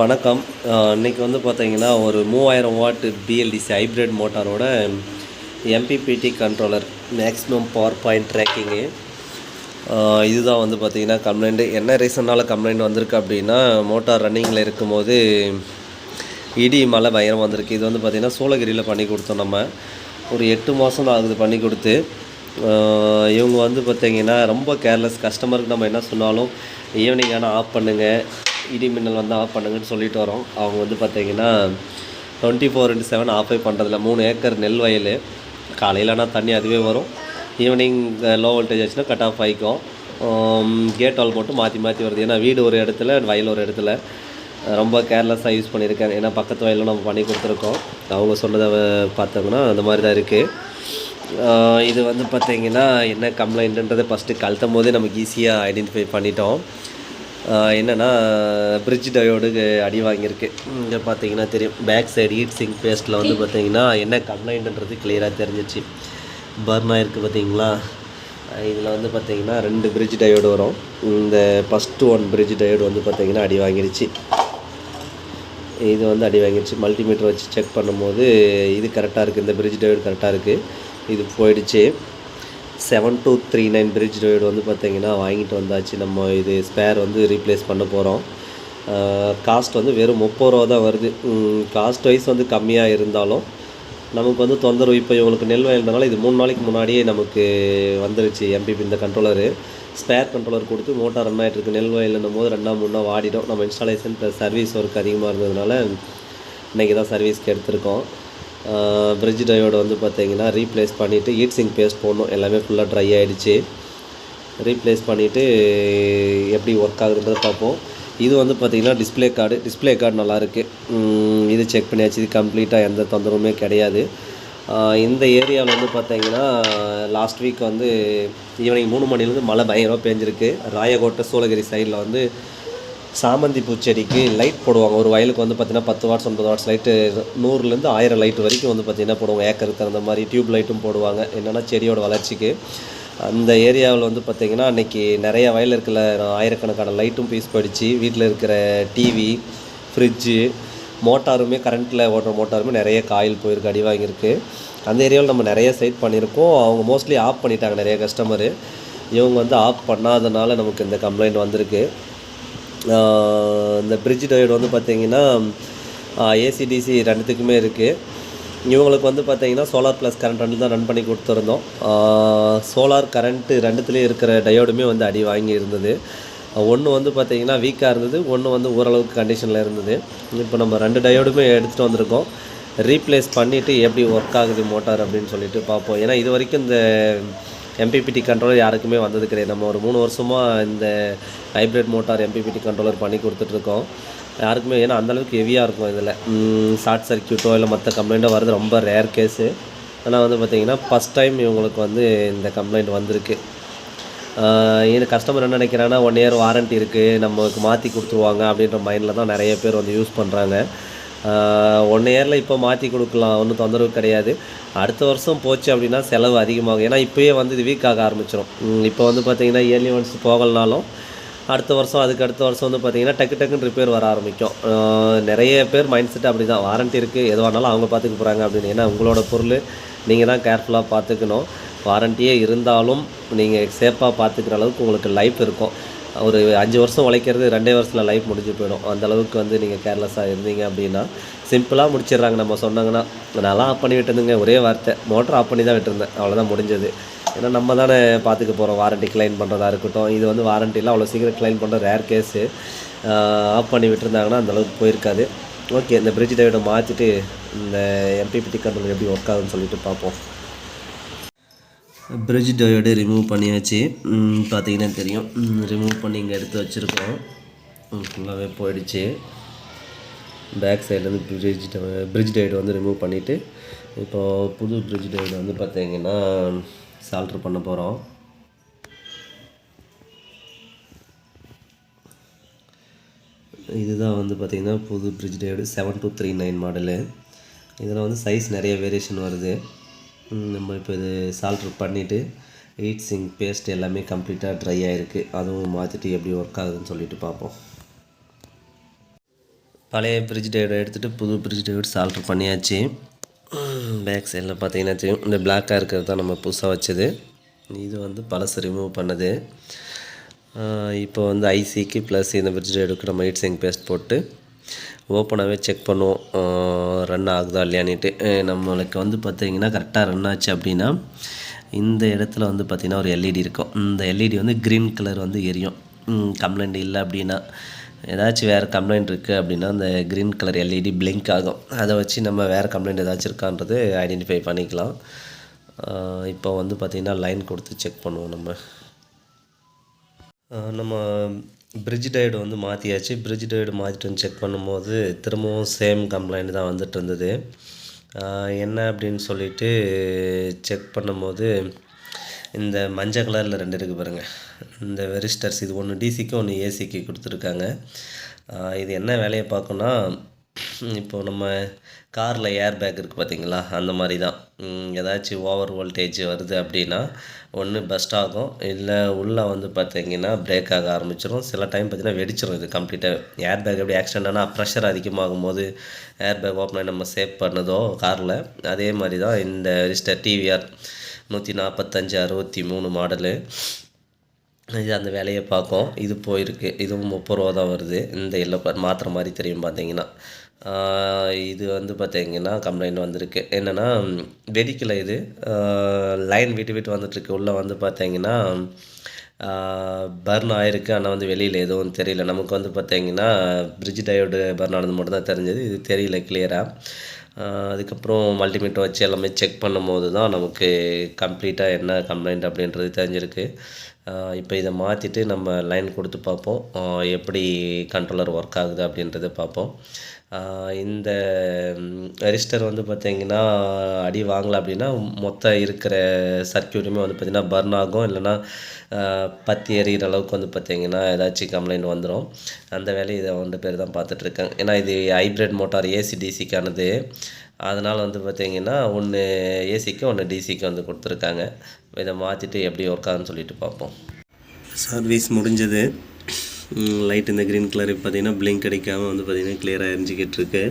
வணக்கம். இன்றைக்கி வந்து பார்த்தீங்கன்னா ஒரு மூவாயிரம் watt BLDC hybrid மோட்டாரோட MPPT controller maximum power point tracking இதுதான் வந்து பார்த்திங்கன்னா கம்ப்ளைண்ட்டு என்ன ரீசனால் கம்ப்ளைண்ட் வந்திருக்கு அப்படின்னா மோட்டார் ரன்னிங்கில் இருக்கும்போது இடி மழை பயங்கரம் வந்திருக்கு. இது வந்து பார்த்திங்கன்னா சூளகிரியில் பண்ணி கொடுத்தோம் நம்ம. ஒரு எட்டு மாதம் தான் ஆகுது பண்ணி கொடுத்து. இவங்க வந்து பார்த்திங்கன்னா ரொம்ப கேர்லெஸ் கஸ்டமருக்கு நம்ம என்ன சொன்னாலும் ஈவினிங் ஆனால் ஆஃப் பண்ணுங்கள் இடி மின்னல் வந்து ஆஃப் பண்ணுங்கன்னு சொல்லிட்டு வரோம். அவங்க வந்து பார்த்தீங்கன்னா டுவெண்ட்டி ஃபோர் இன்ட்டு செவன் ஆஃபே பண்ணுறதில்ல மூணு ஏக்கர் நெல் வயல். காலையில் ஆனால் தண்ணி அதுவே வரும். ஈவினிங் லோ வோல்டேஜ் ஆச்சுன்னா கட் ஆஃப் ஆகிக்கும் கேட் ஆல் மட்டும் மாற்றி மாற்றி வருது. ஏன்னா வீடு ஒரு இடத்துல வயல் ஒரு இடத்துல. ரொம்ப கேர்லெஸ்ஸாக யூஸ் பண்ணியிருக்காங்க ஏன்னா பக்கத்து வயலில் நம்ம பண்ணி கொடுத்துருக்கோம். அவங்க சொன்னதை பார்த்தோம்னா அந்த மாதிரி தான் இருக்குது இது வந்து பார்த்தீங்கன்னா என்ன கம்ப்ளைண்ட்டுன்றதை ஃபஸ்ட்டு கழுத்தும் போதே நமக்கு ஈஸியாக ஐடென்டிஃபை பண்ணிட்டோம். என்னென்னா பிரிட்ஜ் டயோடு அடி வாங்கியிருக்கு. இங்கே பார்த்தீங்கன்னா தெரியும். பேக் சைடு ஹீட் சிங்க் பேஸ்ட்டில் வந்து பார்த்தீங்கன்னா என்ன கம்ப்ளைண்ட்ன்றது கிளியராக தெரிஞ்சிச்சு. பர்ன் ஆயிருக்கு பார்த்தீங்களா இதில் வந்து பார்த்தீங்கன்னா ரெண்டு பிரிட்ஜ் டயோடு வரும். இந்த ஃபஸ்ட்டு ஒன் பிரிட்ஜ் டயோடு வந்து பார்த்திங்கன்னா அடி வாங்கிடுச்சு இது வந்து அடி வாங்கிடுச்சு மல்டிமீட்டர் வச்சு செக் பண்ணும்போது இது கரெக்டாக இருக்குது இந்த பிரிட்ஜ் டயோடு கரெக்டாக இருக்குது இது போயிடுச்சு. Seven two three nine bridge road வந்து பார்த்தீங்கன்னா வாங்கிட்டு வந்தாச்சு. நம்ம இது ஸ்பேர் வந்து ரீப்ளேஸ் பண்ண போகிறோம் காஸ்ட் வந்து வெறும் முப்பது ரூபா தான் வருது. காஸ்ட் வைஸ் வந்து கம்மியாக இருந்தாலும் நமக்கு வந்து தொந்தரவு. இப்போ இவங்களுக்கு நெல் வயல்னால இது மூணு நாளைக்கு முன்னாடியே நமக்கு வந்துருச்சு எம்பிபி இந்த கண்ட்ரோலரு ஸ்பேர் கண்ட்ரோலர் கொடுத்து மோட்டார் ரன் ஆகிட்டு இருக்கு. நெல் வயலுன்னும் போது ரெண்டா மூணா வாடிடும் நம்ம இன்ஸ்டாலேஷன் ப்ளஸ் சர்வீஸ் ஒர்க் அதிகமாக இருந்ததுனால இன்றைக்கி தான் சர்வீஸ்க்கு எடுத்திருக்கோம். பிரிட்ஜ் டயோடு வந்து பார்த்திங்கன்னா ரீப்ளேஸ் பண்ணிவிட்டு ஹீட் சிங்க் பேஸ்ட் போடணும். எல்லாமே ஃபுல்லாக ட்ரை ஆகிடுச்சு ரீப்ளேஸ் பண்ணிவிட்டு எப்படி ஒர்க் ஆகுதுன்றதை பார்ப்போம். இது வந்து பார்த்திங்கன்னா டிஸ்ப்ளே கார்டு டிஸ்ப்ளே கார்டு நல்லாயிருக்கு இது செக் பண்ணியாச்சு. இது கம்ப்ளீட்டாக எந்த தொந்தரவுமே கிடையாது. இந்த ஏரியாவில் வந்து பார்த்தீங்கன்னா லாஸ்ட் வீக் வந்து ஈவினிங் மூணு மணிலேருந்து மழை பயங்கரமாக பேஞ்சிருக்கு. ராயகோட்டை சூளகிரி சைடில் வந்து சாமந்தி பூச்செடிக்கு லைட் போடுவாங்க. ஒரு வயலுக்கு வந்து பார்த்தீங்கன்னா பத்து வாட்ஸ் ஒன்பது வாட்ஸ் லைட்டு நூறுலேருந்து ஆயிரம் லைட் வரைக்கும் வந்து பார்த்திங்கன்னா போடுவாங்க. ஏக்கருக்கு தகுந்த மாதிரி டியூப் லைட்டும் போடுவாங்க. என்னென்னா செடியோட வளர்ச்சிக்கு. அந்த ஏரியாவில் வந்து பார்த்திங்கன்னா அன்றைக்கி நிறைய வயல் இருக்கிற ஆயிரக்கணக்கான லைட்டும் பீஸ் படித்து வீட்டில் இருக்கிற டிவி ஃப்ரிட்ஜு மோட்டாருமே கரண்ட்டில் ஓடுற மோட்டாருமே நிறைய காயில் போயிருக்கு அடி வாங்கியிருக்கு. அந்த ஏரியாவில் நம்ம நிறைய சைட் பண்ணியிருக்கோம். அவங்க மோஸ்ட்லி ஆஃப் பண்ணிட்டாங்க நிறைய கஸ்டமரு இவங்க வந்து ஆஃப் பண்ணாதனால நமக்கு இந்த கம்ப்ளைண்ட் வந்திருக்கு. இந்த பிரிட்ஜ் டயோடு வந்து பார்த்திங்கன்னா ஏசிடிசி ரெண்டுத்துக்குமே இருக்குது இவங்களுக்கு வந்து பார்த்திங்கன்னா சோலார் ப்ளஸ் கரண்ட் ரெண்டு தான் ரன் பண்ணி கொடுத்துருந்தோம். சோலார் கரண்ட்டு ரெண்டுத்துலேயும் இருக்கிற டயோடுமே வந்து அடி வாங்கி இருந்தது. ஒன்று வந்து பார்த்திங்கன்னா வீக்காக இருந்தது. ஒன்று வந்து ஓரளவுக்கு கண்டிஷனில் இருந்தது. இப்போ நம்ம ரெண்டு டயோடுமே எடுத்துகிட்டு வந்திருக்கோம். ரீப்ளேஸ் பண்ணிவிட்டு எப்படி ஒர்க் ஆகுது மோட்டார் அப்படின்னு சொல்லிட்டு பார்ப்போம். ஏன்னா இது வரைக்கும் இந்த எம்பிபிடி கண்ட்ரோலர் யாருக்குமே வந்தது கிடையாது. நம்ம ஒரு மூணு வருஷமாக இந்த ஹைப்ரிட் மோட்டார் எம்பிபிடி கண்ட்ரோலர் பண்ணி கொடுத்துட்ருக்கோம். யாருக்குமே ஏன்னா அந்தளவுக்கு ஹெவியாக இருக்கும் இதில். ஷார்ட் சர்க்கியூட்டோ இல்லை மற்ற கம்ப்ளைண்ட்டோ வர்றது ரொம்ப ரேர் கேஸு ஆனால் வந்து பார்த்திங்கன்னா ஃபஸ்ட் டைம் இவங்களுக்கு வந்து இந்த கம்ப்ளைண்ட் வந்திருக்கு. ஏன்னா கஸ்டமர் என்ன நினைக்கிறாங்கன்னா ஒன் இயர் வாரண்ட்டி இருக்குது நமக்கு மாற்றி கொடுத்துருவாங்க. அப்படின்ற மைண்டில் தான் நிறைய பேர் வந்து யூஸ் பண்ணுறாங்க ஒன் இயரில் இப்போ மாற்றி கொடுக்கலாம் ஒன்றும் தொந்தரவு கிடையாது. அடுத்த வருஷம் போச்சு அப்படின்னா செலவு அதிகமாகும். ஏன்னா இப்போயே வந்து இது வீக் ஆக ஆரம்பிச்சிடும் இப்போ வந்து பார்த்தீங்கன்னா இயர்லி ஒன்ஸ் போகலனாலும் அடுத்த வருஷம் அதுக்கு அடுத்த வருஷம் வந்து பார்த்தீங்கன்னா டக்கு டக்குன்னு ரிப்பேர் வர ஆரம்பிக்கும். நிறைய பேர் மைண்ட் செட் அப்படி தான் வாரண்ட்டி இருக்குது எதுவானாலும் அவங்க பார்த்துக்க போகிறாங்க அப்படின்னு. ஏன்னா உங்களோட பொருள் நீங்கள் தான் கேர்ஃபுல்லாக பார்த்துக்கணும் வாரண்ட்டியே இருந்தாலும் நீங்கள் சேஃபாக பார்த்துக்கிற அளவுக்கு உங்களுக்கு லைஃப் இருக்கும். ஒரு அஞ்சு வருஷம் உழைக்கிறது ரெண்டே வருஷத்தில் லைஃப் முடிஞ்சு போயிடும். அந்த அளவுக்கு வந்து நீங்கள் கேர்லெஸ்ஸாக இருந்தீங்க அப்படின்னா சிம்பிளாக முடிச்சிடுறாங்க. நம்ம சொன்னாங்கன்னா நான்லாம் ஆஃப் பண்ணி விட்டுருந்துங்க ஒரே வார்த்தை. மோட்டர் ஆஃப் பண்ணி தான் விட்டுருந்தேன். அவ்வளோதான் முடிஞ்சது. ஏன்னா நம்ம தானே பார்த்துக்க போகிறோம் வாரண்ட்டி கிளைம் பண்ணுறதா இருக்கட்டும். இது வந்து வாரண்ட்டிலாம் அவ்வளோ சீக்கிரம் கிளைம் பண்ணுற ரேர் கேஸு ஆஃப் பண்ணி விட்டுருந்தாங்கன்னா அந்தளவுக்கு போயிருக்காது. ஓகே இந்த பிரிட்ஜ் டேவிட மாற்றிட்டு இந்த எம்பிபிடி கண்ட்ரோல் எப்படி ஒர்க் ஆகுதுன்னு சொல்லிட்டு பார்ப்போம். பிரிட்ஜ் டயோடு ரிமூவ் பண்ணியாச்சு. பார்த்தீங்கன்னா தெரியும். ரிமூவ் பண்ணி இங்கே எடுத்து வச்சுருக்கோம். ஃபுல்லாகவே போயிடுச்சு. பேக் சைட்லேருந்து பிரிட்ஜ் பிரிட்ஜ் டயோடு வந்து ரிமூவ் பண்ணிவிட்டு இப்போது புது பிரிட்ஜ் டயோடு வந்து பார்த்தீங்கன்னா சால்ட்ரு பண்ண போகிறோம் இதுதான் வந்து பார்த்திங்கன்னா புது bridge diode seven two three nine model இதில் வந்து சைஸ் நிறைய வேரியேஷன் வருது. நம்ம இப்போ இது சால்ட்ரு பண்ணிவிட்டு ஹீட் சிங் பேஸ்ட் எல்லாமே கம்ப்ளீட்டாக ட்ரை ஆகிருக்கு அதுவும் மாற்றிட்டு எப்படி ஒர்க் ஆகுதுன்னு சொல்லிட்டு பார்ப்போம். பழைய ஃப்ரிட்ஜ் டயோட எடுத்துகிட்டு புது ஃப்ரிட்ஜ் டயோடு சால்ட்ரு பண்ணியாச்சு. பேக் சைடில் பார்த்தீங்கன்னா தெரியும். இந்த பிளாக்காக இருக்கிறது தான் நம்ம புதுசாக வச்சது. இது வந்து பழசு ரிமூவ் பண்ணது. இப்போ வந்து ஐசிக்கு ப்ளஸ் இந்த ஃப்ரிட்ஜ் டயோடுக்கு நம்ம ஹீட் சிங் பேஸ்ட் போட்டு ஓப்பனாகவே செக் பண்ணுவோம். ரன் ஆகுதா இல்லையான்ட்டு நம்மளுக்கு வந்து பார்த்தீங்கன்னா கரெக்டாக ரன் ஆச்சு அப்படின்னா இந்த இடத்துல வந்து பார்த்திங்கன்னா ஒரு எல்இடி இருக்கும். இந்த எல்இடி வந்து க்ரீன் கலர் வந்து எரியும். கம்ப்ளைண்ட் இல்லை அப்படின்னா ஏதாச்சும் வேறு கம்ப்ளைண்ட் இருக்குது அப்படின்னா அந்த க்ரீன் கலர் எல்இடி பிளிங்க் ஆகும். அதை வச்சு நம்ம வேறு கம்ப்ளைண்ட் ஏதாச்சும் இருக்கான்றது ஐடென்டிஃபை பண்ணிக்கலாம். இப்போ வந்து பார்த்திங்கன்னா லைன் கொடுத்து செக் பண்ணுவோம் நம்ம. நம்ம பிரிட்ஜ் டயர்டு வந்து மாற்றியாச்சு பிரிட்ஜ் டயர்டு மாற்றிட்டு வந்து செக் பண்ணும்போது திரும்பவும் சேம் கம்ப்ளைண்ட் தான் வந்துட்டு இருந்தது. என்ன அப்படின்னு சொல்லிட்டு செக் பண்ணும்போது இந்த மஞ்சள் கலரில் ரெண்டு இருக்குது பாருங்கள் இந்த வெரிஸ்டர்ஸ் இது ஒன்று டிசிக்கு ஒன்று ஏசிக்கு கொடுத்துருக்காங்க. இது என்ன வேலையை பார்க்கணும்னா இப்போ நம்ம காரில் ஏர் பேக் இருக்குது பார்த்தீங்களா அந்த மாதிரி தான் ஏதாச்சும் ஓவர் வோல்டேஜ் வருது அப்படின்னா ஒன்று பஸ்ட் ஆகும். இல்லை உள்ளே வந்து பார்த்தீங்கன்னா பிரேக் ஆக ஆரம்பிச்சிடும் சில டைம் பார்த்தீங்கன்னா வெடிச்சிடும் இது கம்ப்ளீட்டாக ஏர் பேக் எப்படி ஆக்சிடென்ட் ஆனால் ப்ரெஷர் அதிகமாகும் போது ஏர் பேக் ஓப்பன் ஆகி நம்ம சேவ் பண்ணதோ காரில்? அதே மாதிரி தான் இந்த ரிஸ்டர் டிவிஆர் நூற்றி நாற்பத்தஞ்சு அறுபத்தி மூணு மாடலு இது அந்த வேலையை பார்க்கும். இது போயிருக்கு. இதுவும் முப்பது ரூபா தான் வருது. இந்த எல்லோ மாத்திர மாதிரி தெரியும் பார்த்தீங்கன்னா இது வந்து பார்த்தீங்கன்னா கம்ப்ளைண்ட் வந்திருக்கு. என்னென்னா வெடிக்கலை இது. லைன் விட்டு விட்டு வந்துட்டுருக்கு. உள்ளே வந்து பார்த்தீங்கன்னா பர்ன் ஆயிருக்கு. ஆனால் வந்து வெளியில் எதுவும் தெரியல. நமக்கு வந்து பார்த்தீங்கன்னா பிரிட்ஜ் டயோடு பர்ன் ஆனது மட்டும் தான் தெரிஞ்சது. இது தெரியல கிளியராக அதுக்கப்புறம் மல்டிமீட்டர் வச்சு எல்லாமே செக் பண்ணும்போது தான் நமக்கு கம்ப்ளீட்டாக என்ன கம்ப்ளைண்ட் அப்படின்றது தெரிஞ்சிருக்கு. இப்போ இதை மாற்றிட்டு நம்ம லைன் கொடுத்து பார்ப்போம். எப்படி கண்ட்ரோலர் ஒர்க் ஆகுது அப்படின்றத பார்ப்போம். இந்த ரெஜிஸ்டர் வந்து பார்த்திங்கன்னா அடி வாங்கலை அப்படின்னா மொத்தம் இருக்கிற சர்க்கியூட்டுமே வந்து பார்த்திங்கன்னா பர்ன் ஆகும். இல்லைன்னா பற்றி எறிகிற அளவுக்கு வந்து பார்த்திங்கன்னா ஏதாச்சும் கம்ப்ளைண்ட் வந்துடும் அந்த வேலையை இதை ரெண்டு பேர் தான் பார்த்துட்ருக்காங்க ஏன்னா இது ஹைப்ரிட் மோட்டார் ஏசி டிசிக்கானது அதனால் வந்து பார்த்திங்கன்னா ஒன்று ஏசிக்கு ஒன்று டிசிக்கு வந்து கொடுத்துருக்காங்க. இதை மாற்றிட்டு எப்படி ஒர்க் ஆகுன்னு சொல்லிட்டு பார்ப்போம். சர்வீஸ் முடிஞ்சது. லைட் இந்த க்ரீன் கலர் பார்த்தீங்கன்னா பிளிங்க் அடிக்காமல் வந்து பார்த்திங்கன்னா கிளியராக எரிஞ்சிக்கிட்டு இருக்கு.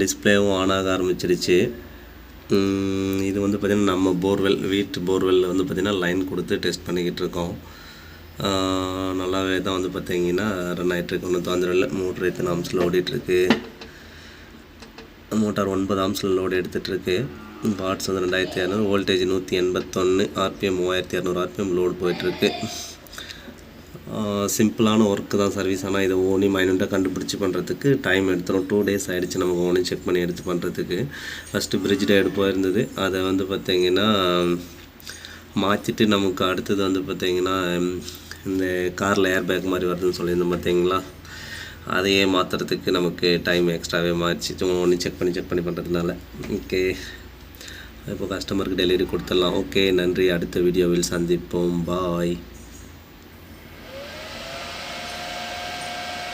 டிஸ்பிளேவும் ஆன் ஆக ஆரம்பிச்சிருச்சு. இது வந்து பார்த்திங்கன்னா நம்ம போர்வெல் வீட்டு போர்வெல்லில் வந்து பார்த்திங்கன்னா லைன் கொடுத்து டெஸ்ட் பண்ணிக்கிட்டு இருக்கோம். நல்லாவே தான் வந்து பார்த்திங்கன்னா ரன் ஆகிட்ருக்கு ஒன்றும் தொந்தரவு இல்லை. மோட்ரு எத்தனை ஆம்ஸில் ஓடிட்டுருக்கு மோட்டார் ஒன்பது ஆம்ஸில் லோடு எடுத்துகிட்ருக்கு வாட்ஸ் வந்து ரெண்டாயிரத்தி இரநூறு வோல்டேஜ் நூற்றி எண்பத்தொன்று ஆர்பிஎம் மூவாயிரத்தி இரநூறு ஆர்பிஎம் லோடு போயிட்டுருக்கு சிம்பிளான ஒர்க்கு தான் சர்வீஸ் ஆனால் இதை ஓனி மைனூட்டாக கண்டுபிடிச்சி பண்ணுறதுக்கு டைம் எடுத்துரும். டூ டேஸ் ஆகிடுச்சு நமக்கு ஓனி செக் பண்ணி எடுத்து பண்ணுறதுக்கு ஃபஸ்ட்டு பிரிட்ஜ் டேடு போயிருந்தது. அதை வந்து பார்த்திங்கன்னா மாற்றிட்டு நமக்கு அடுத்தது வந்து பார்த்திங்கன்னா இந்த காரில் ஏர் பேக் மாதிரி வருதுன்னு சொல்லியிருந்தோம் பார்த்தீங்களா அதையே மாற்றுறதுக்கு நமக்கு டைம் எக்ஸ்ட்ராவே மாறிச்சு. ஒன்று செக் பண்ணி செக் பண்ணி பண்ணுறதுனால ஓகே இப்போ கஸ்டமருக்கு டெலிவரி கொடுத்துடலாம். ஓகே நன்றி. அடுத்த வீடியோவில் சந்திப்போம். பாய்